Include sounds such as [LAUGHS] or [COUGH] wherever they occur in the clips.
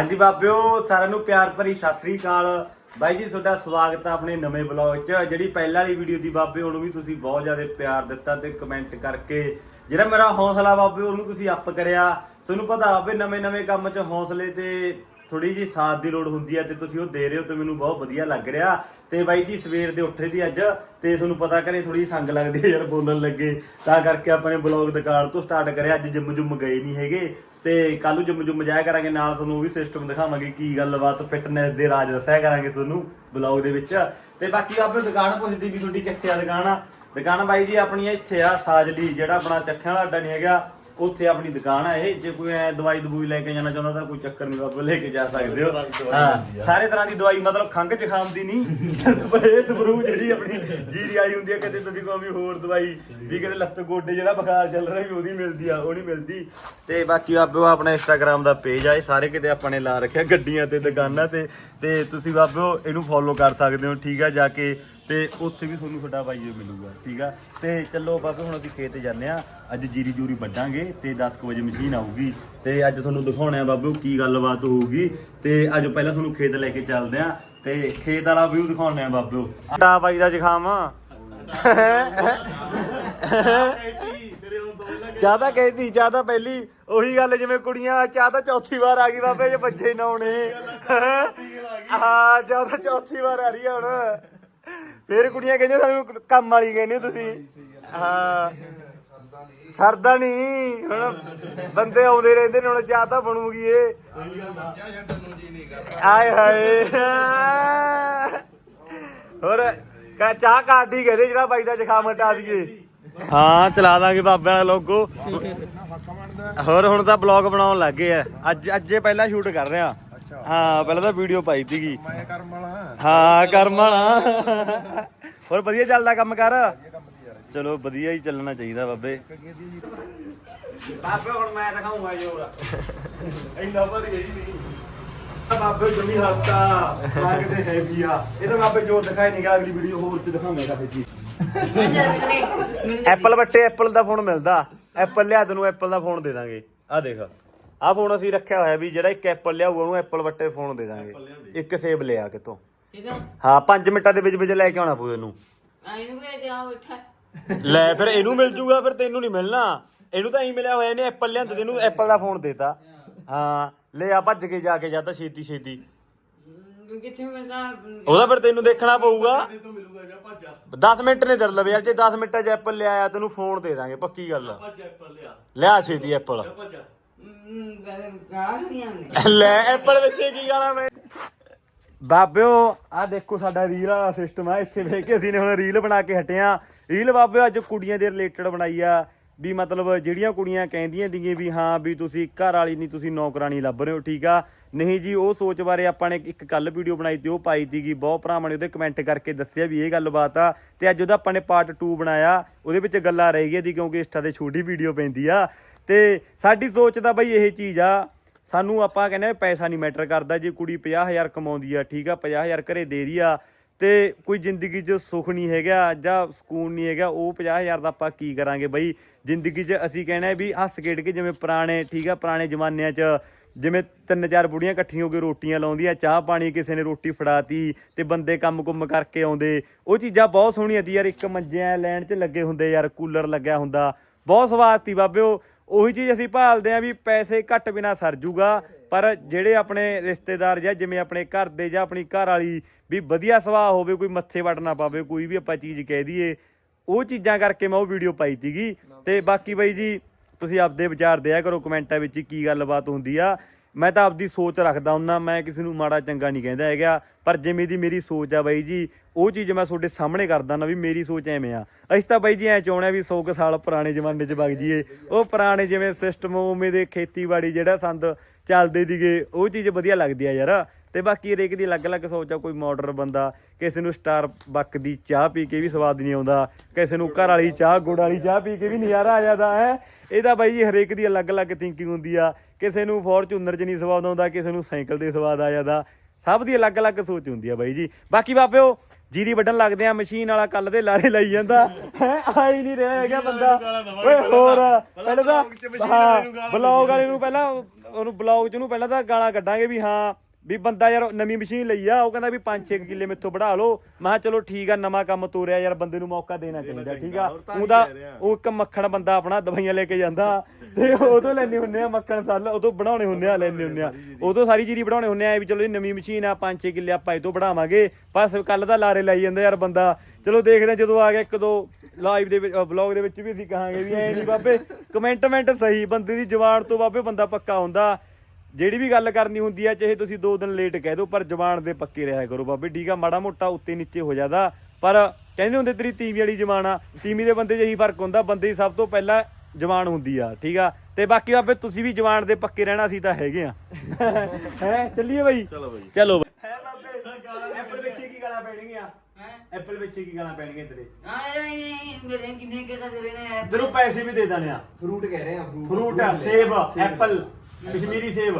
ਹਾਂਜੀ ਬਾਬਿਓ, ਸਾਰਿਆਂ ਨੂੰ ਪਿਆਰ ਭਰੀ ਸਤਿ ਸ੍ਰੀ ਅਕਾਲ। ਬਾਈ ਜੀ, ਤੁਹਾਡਾ ਸਵਾਗਤ ਹੈ ਆਪਣੇ ਨਵੇਂ ਬਲੌਗ 'ਚ। ਜਿਹੜੀ ਪਹਿਲਾਂ ਵਾਲੀ ਵੀਡੀਓ ਦੀ ਬਾਬੇ ਉਹਨੂੰ ਵੀ ਤੁਸੀਂ ਬਹੁਤ ਜ਼ਿਆਦਾ ਪਿਆਰ ਦਿੱਤਾ ਤੇ ਕਮੈਂਟ ਕਰਕੇ। ਜਿਹੜਾ ਮੇਰਾ ਹੌਸਲਾ ਬਾਬੇ ਉਹਨੂੰ ਤੁਸੀਂ ਅਪ ਕਰਿਆ। ਤੁਹਾਨੂੰ ਪਤਾ ਬਾਬੇ ਨਵੇਂ ਨਵੇਂ ਕੰਮ 'ਚ ਹੌਸਲੇ ਤੇ ਥੋੜੀ ਜੀ ਸਾਥ ਦੀ ਲੋੜ ਹੁੰਦੀ ਹੈ ਤੇ ਤੁਸੀਂ ਉਹ ਦੇ ਰਹੇ ਹੋ ਤੇ ਮੈਨੂੰ ਬਹੁਤ ਵਧੀਆ ਲੱਗ ਰਿਹਾ। ਤੇ ਬਾਈ ਜੀ, ਸਵੇਰ ਦੇ ਉੱਠੇ ਦੀ ਅੱਜ ਤੇ ਤੁਹਾਨੂੰ ਪਤਾ ਕਰੇ ਥੋੜੀ ਸੰਗ ਲੱਗਦੀ ਹੈ ਯਾਰ ਬੋਲਣ ਲੱਗੇ। ਤਾਂ ਕਰਕੇ ਆਪਣੇ ਬਲੌਗ ਦੁਕਾਨ ਤੋਂ ਸਟਾਰਟ ਕਰਿਆ। ਅੱਜ ਜਿੰਮ ਜੁੰਮ ਗਏ ਨਹੀਂ ਹੈਗੇ। ਤੇ ਕੱਲ ਨੂੰ ਜੁਮ ਜੁੰਮ ਜਾਇਆ ਕਰਾਂਗੇ, ਨਾਲ ਤੁਹਾਨੂੰ ਉਹ ਵੀ ਸਿਸਟਮ ਦਿਖਾਵਾਂਗੇ ਕੀ ਗੱਲਬਾਤ ਫਿਟਨੈਸ ਦੇ ਰਾਜ ਦੱਸਿਆ ਕਰਾਂਗੇ ਤੁਹਾਨੂੰ ਬਲੌਗ ਦੇ ਵਿੱਚ। ਤੇ ਬਾਕੀ ਆਪਣੀ ਦੁਕਾਨ ਪੁੱਛਦੀ ਵੀ ਤੁਹਾਡੀ ਕਿੱਥੇ ਆ ਦੁਕਾਨ? ਆ ਦੁਕਾਨ ਬਾਈ ਜੀ ਆਪਣੀ ਇੱਥੇ ਆ, ਸਾਜਲੀ, ਜਿਹੜਾ ਆਪਣਾ ਚੱਠਿਆਂ ਵਾਲਾ ਅੱਡਾ ਨਹੀਂ ਹੈਗਾ। ਉੱਥੇ ਆਪਣੀ ਦੁਕਾਨ ਆ ਇਹ ਜੇ ਕੋਈ ਐ ਦਵਾਈ ਦਬੂਈ ਲੈ ਕੇ ਜਾਣਾ ਚਾਹੁੰਦਾ ਤਾਂ ਕੋਈ ਚੱਕਰ ਨਹੀਂ ਬਾਬਾ ਲੈ ਕੇ ਜਾ ਸਕਦੇ ਹੋ। ਹਾਂ ਸਾਰੇ ਤਰ੍ਹਾਂ ਦੀ ਦਵਾਈ ਮਤਲਬ ਖੰਘ ਜ਼ੁਕਾਮ ਦੀ ਨਹੀਂ। ਸਪਰੇਅ ਸਪਰੂ ਜਿਹੜੀ ਆਪਣੀ ਜੀਰੀ ਵਾਲੀ ਹੁੰਦੀ ਹੈ ਕਿਤੇ ਤੁਸੀਂ ਵੀ ਹੋਰ ਦਵਾਈ ਵੀ ਕਿਤੇ ਲੱਤ ਗੋਡੇ ਜਿਹੜਾ ਬੁਖਾਰ ਚੱਲ ਰਿਹਾ ਵੀ ਉਹਦੀ ਮਿਲਦੀ ਆ ਉਹ ਨਹੀਂ ਮਿਲਦੀ। ਤੇ ਬਾਕੀ ਬਾਬਿਓ ਆਪਣਾ ਇੰਸਟਾਗ੍ਰam ਦਾ ਪੇਜ ਆ ਇਹ ਸਾਰੇ ਕਿਤੇ ਆਪਾਂ ਨੇ ਲਾ ਰੱਖਿਆ ਗੱਡੀਆਂ ਤੇ ਦੁਕਾਨਾਂ ਤੇ। ਤੇ ਤੁਸੀਂ ਬਾਬਿਓ ਇਹਨੂੰ ਫੋਲੋ ਕਰ ਸਕਦੇ ਹੋ ਠੀਕ ਆ ਜਾ ਕੇ ਤੇ ਉੱਥੇ ਵੀ ਤੁਹਾਨੂੰ ਤੁਹਾਡਾ ਬਾਈਓ ਮਿਲੂਗਾ, ਠੀਕ ਆ? ਤੇ ਚੱਲੋ ਬਾਬੇ, ਹੁਣ ਅਸੀਂ ਖੇਤ ਜਾਂਦੇ ਆ। ਅੱਜ ਜੀਰੀ ਜੂਰੀ ਵੱਢਾਂਗੇ ਤੇ 10 ਵਜੇ ਮਸ਼ੀਨ ਆਊਗੀ। ਤੇ ਅੱਜ ਤੁਹਾਨੂੰ ਦਿਖਾਉਣਾ ਬਾਬੇ, ਕੀ ਗੱਲਬਾਤ ਹੋਊਗੀ। ਤੇ ਅੱਜ ਪਹਿਲਾਂ ਤੁਹਾਨੂੰ ਖੇਤ ਲੈ ਕੇ ਚੱਲਦੇ ਆ। ਤੇ ਖੇਤ ਵਾਲਾ ਵਿਊ ਦਿਖਾਉਣਾ ਹੈ ਬਾਬਿਓ ਆਟਾ ਬਾਈ ਦਾ ਜ਼ੁਕਾਮ। ਚਾਹ ਤਾਂ ਕਹਿਤੀ ਚਾਹ ਤਾਂ ਪਹਿਲੀ। ਉਹੀ ਗੱਲ ਜਿਵੇਂ ਕੁੜੀਆਂ ਚਾਹ ਤਾਂ ਚੌਥੀ ਵਾਰ ਆ ਗਈ ਬਾਬੇ, ਜੇ ਬੱਚੇ ਨਾ ਆਉਣੇ ਹਾਂ ਚਾਹ ਤਾਂ ਚੌਥੀ ਵਾਰ ਆ ਰਹੀ ਆ ਹੁਣ। ਫੇਰ ਕੁੜੀਆਂ ਕਹਿੰਦੀਆਂ ਸਾਨੂੰ ਕੰਮ ਵਾਲੀ ਕਹਿੰਦੇ ਹੋ ਤੁਸੀਂ। ਹਾਂ। ਸਰਦਾ ਨਹੀਂ। ਹੁਣ ਬੰਦੇ ਆਉਂਦੇ ਰਹਿੰਦੇ ਨੇ ਹੁਣ ਚਾਹ ਤਾਂ ਬਣੂਗੀ ਏ ਆਏ ਹਾਏ। ਹੋਰ ਕਾ ਚਾਹ ਕਾਢੀ ਕਹਦੇ ਜਿਹੜਾ ਬਾਈ ਦਾ ਜ਼ੁਕਾਮ ਹਟਾ ਦਈਏ। ਹਾਂ ਚਲਾ ਦਾਂਗੇ ਬਾਬਿਆਂ ਦਾ ਲੋਗੋ ਹੋਰ ਹੁਣ ਤਾਂ ਬਲੌਗ ਬਣਾਉਣ ਲੱਗੇ ਆ। ਅੱਜ ਅੱਜੇ ਪਹਿਲਾਂ ਸ਼ੂਟ ਕਰ ਰਹੇ। ਆ ਹਾਂ ਪਹਿਲਾਂ ਤਾਂ ਵੀਡੀਓ ਪਾਈ ਸੀਗੀ। ਮੈਂ ਕਰਮ ਵਾਲਾ। ਹਾਂ ਕਰਮ ਵਾਲਾ। ਹੋਰ ਵਧੀਆ ਚੱਲਦਾ ਕੰਮ ਕਰ? ਚਲੋ ਵਧੀਆ ਹੀ ਚੱਲਣਾ ਚਾਹੀਦਾ ਬਾਬੇ। ਬਾਬੇ ਹੁਣ ਮੈਂ ਦਿਖਾਉਂਗਾ ਜੋਰ। ਇੰਨਾ ਭਰ ਗਈ ਨਹੀਂ। ਬਾਬੇ ਜਮੀ ਹਲਕਾ ਲੱਗਦੇ ਹੈਵੀ ਆ। ਇਹ ਤਾਂ ਬਾਬੇ ਜੋਰ ਦਿਖਾਈ ਨਹੀਂਗਾ ਅਗਲੀ ਵੀਡੀਓ ਹੋਰ ਚ ਦਿਖਾਵਾਂਗਾ ਫਿਰ ਜੀ। ਐਪਲ ਬੱਟੇ ਐਪਲ ਦਾ ਫੋਨ ਮਿਲਦਾ। ਐਪਲ ਲਿਆ ਤੈਨੂੰ ਐਪਲ ਦਾ ਫੋਨ ਦੇ ਦਾਂਗੇ। ਆ ਦੇਖ। ਆ ਫੋਨ ਅਸੀਂ ਰੱਖਿਆ ਹੋਇਆ ਵੀ ਜਿਹੜਾ ਇੱਕ ਐਪਲ ਲਿਆਊ ਉਹਨੂੰ ਐਪਲ ਬੱਟੇ ਫੋਨ ਦੇ ਦਾਂਗੇ। ਇੱਕ ਸੇਬ ਲਿਆ ਕਿਤੋਂ। ਹਾਂ 5 ਮਿੰਟਾਂ ਦੇ ਵਿੱਚ ਵਿੱਚ ਲੈ ਕੇ ਆਉਣਾ ਪੂ ਤੈਨੂੰ ਲੈ ਫਿਰ ਇਹਨੂੰ ਮਿਲ ਜੂਗਾ ਫਿਰ ਤੈਨੂੰ ਨਹੀਂ ਮਿਲਣਾ। ਇਹਨੂੰ ਤਾਂ ਐਂ ਮਿਲਿਆ ਹੋਇਆ ਇਹਨੇ ਐਪਲ ਲਿਆਂਦਾ ਤੈਨੂੰ ਐਪਲ ਦਾ ਫੋਨ ਦੇਤਾ। ਹਾਂ ਲੈ ਆ ਭੱਜ ਕੇ ਜਾ ਕੇ ਜਾਂ ਤਾਂ ਛੇਤੀ ਛੇਤੀ। ਉਹਦਾ ਫਿਰ ਤੈਨੂੰ ਦੇਖਣਾ ਪਊਗਾ। ਤੂੰ ਮਿਲੂਗਾ ਜਾਂ ਭੱਜਾ। 10 ਮਿੰਟ ਨੇ ਦਰ ਲਵੇ ਯਾਰ ਜੇ 10 ਮਿੰਟਾਂ 'ਚ ਐਪਲ ਲਿਆਇਆ ਤੈਨੂੰ ਫੋਨ ਦੇ ਦਾਂਗੇ ਪੱਕੀ ਗੱਲ ਆ। ਭੱਜ ਐਪਲ ਲਿਆ। ਲਿਆ ਛੇਤੀ ਐਪਲ ਜਾਂ ਭੱਜਾ ਲੈ ਐਪਲ ਵਿੱਚ ਕੀ ਗਾਲਾਂ ਮੈਂ ਬਾਬਿਓ ਆ ਦੇਖੋ ਸਾਡਾ ਰੀਲ ਵਾਲਾ ਸਿਸਟਮ ਆ ਇੱਥੇ ਵੇਖ ਕੇ ਅਸੀਂ ਨੇ ਹੁਣ ਰੀਲ ਬਣਾ ਕੇ ਹਟਿਆ ਰੀਲ ਬਾਬਿਓ ਅੱਜ ਕੁੜੀਆਂ ਦੇ ਰਿਲੇਟਡ ਬਣਾਈ ਆ ਵੀ ਮਤਲਬ ਜਿਹੜੀਆਂ ਕੁੜੀਆਂ ਕਹਿੰਦੀਆਂ ਦੀਆਂ ਵੀ ਹਾਂ ਵੀ ਤੁਸੀਂ ਘਰ ਵਾਲੀ ਨਹੀਂ ਤੁਸੀਂ ਨੌਕਰਾਨੀ ਲੱਭ ਰਹੇ ਹੋ ਠੀਕ ਆ? ਨਹੀਂ ਜੀ ਉਹ ਸੋਚ ਬਾਰੇ ਆਪਾਂ ਨੇ ਇੱਕ ਕੱਲ ਵੀਡੀਓ ਬਣਾਈ ਤੇ ਉਹ ਪਾਈ ਸੀਗੀ ਬਹੁਤ ਭਰਾਵਾਂ ਨੇ ਉਹਦੇ ਕਮੈਂਟ ਕਰਕੇ ਦੱਸਿਆ ਵੀ ਇਹ ਗੱਲਬਾਤ ਆ। ਤੇ ਅੱਜ ਉਹਦਾ ਆਪਾਂ ਨੇ ਪਾਰਟ 2 ਬਣਾਇਆ ਉਹਦੇ ਵਿੱਚ ਗੱਲਾਂ ਰਹਿ ਗਈਆਂ ਦੀ ਕਿਉਂਕਿ ਇੰਸਟਾ ਤੇ ਛੋਟੀ ਵੀਡੀਓ ਪੈਂਦੀ ਆ। ਤੇ ਸਾਡੀ ਸੋਚ ਤਾਂ ਬਈ ਇਹ ਚੀਜ਼ ਆ, ਸਾਨੂੰ ਆਪਾਂ ਕਹਿੰਦੇ ਪੈਸਾ ਨਹੀਂ ਮੈਟਰ ਕਰਦਾ, ਜੇ ਕੁੜੀ 50000 ਕਮਾਉਂਦੀ ਆ, ਠੀਕ ਆ 50000 ਘਰੇ ਦੇ ਦੀ ਆ, ਤੇ ਕੋਈ ਜ਼ਿੰਦਗੀ 'ਚ ਸੁੱਖ ਨਹੀਂ ਹੈਗਾ ਜਾਂ ਸਕੂਨ ਨਹੀਂ ਹੈਗਾ, ਉਹ 50000 ਦਾ ਆਪਾਂ ਕੀ ਕਰਾਂਗੇ ਬਈ? ਜ਼ਿੰਦਗੀ 'ਚ ਅਸੀਂ ਕਹਿੰਦੇ ਵੀ ਹੱਸ ਖੇਡ ਕੇ ਜਿਵੇਂ ਪੁਰਾਣੇ, ਠੀਕ ਆ, ਪੁਰਾਣੇ ਜ਼ਮਾਨਿਆਂ 'ਚ ਜਿਵੇਂ ਤਿੰਨ ਚਾਰ ਬੁੜੀਆਂ ਇਕੱਠੀਆਂ ਹੋ ਕੇ ਰੋਟੀਆਂ ਲਾਉਂਦੀਆਂ, ਚਾਹ ਪਾਣੀ ਕਿਸੇ ਨੇ ਰੋਟੀ ਫੜਾਤੀ ਤੇ ਬੰਦੇ ਕੰਮ-ਕੁੰਮ ਕਰਕੇ ਆਉਂਦੇ, ਉਹ ਚੀਜ਼ਾਂ ਬਹੁਤ ਸੋਹਣੀਆਂ ਤੀ ਯਾਰ, ਇੱਕ ਮੰਜਿਆਂ ਲੈਣ 'ਚ ਲੱਗੇ ਹੁੰਦੇ ਯਾਰ, ਕੂਲਰ ਲੱਗਿਆ ਹੁੰਦਾ, ਬਹੁਤ ਸਵਾਦ ਸੀ ਬਾਬਿਓ। ਉਹੀ ਚੀਜ਼ ਅਸੀਂ ਭਾਲਦੇ ਆ ਵੀ ਪੈਸੇ ਘੱਟ ਬਿਨਾ ਸਰ ਜੂਗਾ। ਪਰ ਜਿਹੜੇ ਆਪਣੇ ਰਿਸ਼ਤੇਦਾਰ ਜਾਂ ਜਿਵੇਂ ਆਪਣੇ ਘਰ ਦੇ ਜਾਂ ਆਪਣੀ ਘਰ ਵਾਲੀ ਵੀ ਵਧੀਆ ਸੁਭਾਅ ਹੋਵੇ, ਕੋਈ ਮੱਥੇ ਵੱਟ ਨਾ ਪਾਵੇ, ਕੋਈ ਵੀ ਆਪਾਂ ਚੀਜ਼ ਕਹਿ ਦਈਏ, ਉਹ ਚੀਜ਼ਾਂ ਕਰਕੇ ਮੈਂ ਉਹ ਵੀਡੀਓ ਪਾਈ ਸੀਗੀ। ਤੇ ਬਾਕੀ ਬਾਈ ਜੀ, ਤੁਸੀਂ ਆਪਦੇ ਵਿਚਾਰ ਦਿਆ ਕਰੋ ਕਮੈਂਟਾਂ ਵਿੱਚ ਕੀ ਗੱਲਬਾਤ ਹੁੰਦੀ ਆ। ਮੈਂ ਤਾਂ ਆਪਦੀ ਸੋਚ ਰੱਖਦਾ ਹੁੰਨਾ ਮੈਂ ਕਿਸੇ ਨੂੰ ਮਾੜਾ ਚੰਗਾ ਨਹੀਂ ਕਹਿੰਦਾ ਹੈਗਾ। ਪਰ ਜਿਵੇਂ ਦੀ ਮੇਰੀ ਸੋਚ ਆ ਬਾਈ ਜੀ, ਉਹ ਚੀਜ਼ ਮੈਂ ਤੁਹਾਡੇ ਸਾਹਮਣੇ ਕਰਦਾ ਨਾ ਵੀ ਮੇਰੀ ਸੋਚ ਐਵੇਂ ਆ। ਅਸੀਂ ਤਾਂ ਬਾਈ ਜੀ ਐ ਚਾਹੁੰਦੇ ਵੀ 100 ਕੁ ਸਾਲ ਪੁਰਾਣੇ ਜ਼ਮਾਨੇ 'ਚ ਵਗ ਜੀਏ ਉਹ ਪੁਰਾਣੇ ਜਿਵੇਂ ਸਿਸਟਮ ਉਵੇਂ ਦੇ ਖੇਤੀਬਾੜੀ ਜਿਹੜਾ ਸੰਦ ਚੱਲਦੇ ਦੀਗੇ ਉਹ ਚੀਜ਼ ਵਧੀਆ ਲੱਗਦੀ ਆ ਯਾਰ। ਤੇ ਬਾਕੀ ਹਰੇਕ ਦੀ ਅਲੱਗ-ਅਲੱਗ ਸੋਚ ਆ, ਕੋਈ ਮਾਡਰਨ ਬੰਦਾ, ਕਿਸੇ ਨੂੰ ਸਟਾਰ ਬੱਕ ਦੀ ਚਾਹ ਪੀ ਕੇ ਵੀ ਸਵਾਦ ਨਹੀਂ ਆਉਂਦਾ, ਕਿਸੇ ਨੂੰ ਘਰ ਵਾਲੀ ਚਾਹ, ਗੁੜ ਵਾਲੀ ਚਾਹ ਪੀ ਕੇ ਵੀ ਨਜ਼ਾਰਾ ਆ ਜਾਂਦਾ, ਹੈ। ਇਹਦਾ ਬਾਈ ਜੀ ਹਰੇਕ ਦੀ ਅਲੱਗ-ਅਲੱਗ ਥਿੰਕਿੰਗ ਹੁੰਦੀ ਆ। ਕਿਸੇ ਨੂੰ ਫੋਰਚੂਨਰ 'ਚ ਨਹੀਂ ਸਵਾਦ ਆਉਂਦਾ ਕਿਸੇ ਨੂੰ ਸਾਈਕਲ ਦੇ ਸਵਾਦ ਆ ਜਾਂਦਾ। ਸਭ ਦੀ ਅਲੱਗ-ਅਲੱਗ ਸੋਚ ਹੁੰਦੀ ਆ ਬਾਈ ਜੀ। ਬਾਕੀ ਬਾਬਿਓ ਜੀਰੀ ਵੱਢਣ ਲੱਗਦੇ ਆ ਮਸ਼ੀਨ ਵਾਲਾ ਕੱਲ ਦੇ ਲਾਰੇ ਲਾਈ ਜਾਂਦਾ। ਹੈ ਆਈ ਨਹੀਂ ਰਿਹਾ ਹੈਗਾ ਬੰਦਾ। ਓਏ ਹੋਰ ਪਹਿਲਾਂ ਤਾਂ ਹਾਂ ਬਲੌਗ ਵਾਲੇ ਨੂੰ ਪਹਿਲਾਂ ਉਹਨੂੰ ਬਲੌਗ 'ਚ ਉਹਨੂੰ ਪਹਿਲਾਂ ਤਾਂ ਗਾਲਾਂ ਕੱਢਾਂਗੇ ਵੀ ਹਾਂ ਵੀ ਬੰਦਾ ਯਾਰ ਨਵੀਂ ਮਸ਼ੀਨ ਲਈ ਆ ਉਹ ਕਹਿੰਦਾ ਵੀ 5-6 ਕਿੱਲੇ ਮੇਥੋਂ ਵੜਾ ਲਓ। ਮੈਂ ਕਿਹਾ ਚਲੋ ਠੀਕ ਆ ਨਵਾਂ ਕੰਮ ਤੋਰਿਆ ਯਾਰ ਬੰਦੇ ਨੂੰ ਮੌਕਾ ਦੇਣਾ ਚਾਹੀਦਾ ਠੀਕ ਆ। ਉਹਦਾ। ਉਹ ਇੱਕ ਮੱਖਣ ਬੰਦਾ ਆਪਣਾ ਦਵਾਈਆਂ ਲੈ ਕੇ ਜਾਂਦਾ ਤੇ ਉਹ ਤੋਂ ਲੈਣੇ ਹੁੰਨੇ ਆ ਮੱਖਣ ਸੱਲ ਉਹ ਤੋਂ ਬਣਾਉਣੇ ਹੁੰਨੇ ਆ ਲੈਣੇ ਹੁੰਨੇ ਆ। ਉਹ ਤੋਂ ਸਾਰੀ ਚੀਰੀ ਬਣਾਉਣੇ ਹੁੰਨੇ ਆ ਵੀ ਚਲੋ ਇਹ ਨਵੀਂ ਮਸ਼ੀਨ ਆ 5-6 ਕਿੱਲੇ ਆਪਾਂ ਇਹ ਤੋਂ ਬਣਾਵਾਂਗੇ। ਬਸ ਕੱਲ ਦਾ ਲਾਰੇ ਲਾਈ ਜਾਂਦਾ ਯਾਰ ਬੰਦਾ। ਚਲੋ ਦੇਖਦੇ ਆ ਜਦੋਂ ਆ ਗਿਆ ਇੱਕ ਦੋ ਲਾਈਵ ਦੇ ਵਿੱਚ ਬਲੌਗ ਦੇ ਵਿੱਚ ਵੀ ਅਸੀਂ ਕਹਾਂਗੇ ਵੀ ਐ ਨਹੀਂ ਬਾਬੇ। ਕਮੈਂਟਮੈਂਟ ਸਹੀ ਬੰਦੇ ਦੀ ਜਵਾਨ ਤੋਂ ਬਾਬੇ ਬੰਦਾ ਪੱਕਾ ਹੁੰਦਾ। ਜਿਹੜੀ ਵੀ ਗੱਲ ਕਰਨੀ ਹੁੰਦੀ ਆ ਚਾਹੇ ਤੁਸੀਂ 2 ਦਿਨ ਲੇਟ ਕਹਿ ਦਿਓ ਪਰ ਜਵਾਨ ਦੇ ਪੱਕੇ ਰਿਹਾ ਕਰੋ ਬਾਬੇ। ਠੀਕ ਆ ਮਾੜਾ ਮੋਟਾ ਉੱਤੇ ਨੀਚੇ ਹੋ ਜਾਂਦਾ ਪਰ ਕਹਿੰਦੇ ਹੁੰਦੇ ਤੇਰੀ ਤੀਵੀਂ ਵਾਲੀ ਜਵਾਨ ਆ। ਤੀਵੀਂ ਦੇ ਬੰਦੇ 'ਚ ਇਹੀ ਫ਼ਰਕ ਹੁੰਦਾ ਬੰਦੇ ਦੀ ਸਭ ਤੋਂ ਪਹਿਲਾਂ ਜਵਾਨ ਹੁੰਦੀ ਆ ਠੀਕ ਆ। ਤੇ ਬਾਕੀ ਬਾਬੇ ਤੁਸੀਂ ਵੀ ਜਵਾਨ ਦੇ ਪੱਕੇ ਰਹਿਣਾ ਅਸੀਂ ਤਾਂ ਹੈਗੇ ਆ। [LAUGHS] ਹੈ ਚੱਲੀਏ ਬਾਈ? ਚਲੋ ਬਾਈ। ਚਲੋ ਬਾਈ। ਹੈ ਬਾਬੇ। ਐਪਲ ਵਿੱਚ ਕੀ ਗਾਲਾਂ ਪੈਣਗੀਆਂ? ਐਪਲ ਵਿੱਚ ਕੀ ਗਾਲਾਂ ਪੈਣਗੀਆਂ ਤੇਰੇ? ਮੇਰੇ ਕਿੰਨੇ ਕੇ ਤਾਂ ਤੇਰੇ ਨੇ ਤੈਨੂੰ ਪੈਸੇ ਵੀ ਦੇ ਦਾਨੇ ਆ। ਫਰੂਟ ਕਹਿ ਰਹੇ ਆ ਫਰੂਟ ਫਰੂਟ ਆ ਸੇਬ। ਐਪਲ ਕਸ਼ਮੀਰੀ ਸੇਬ।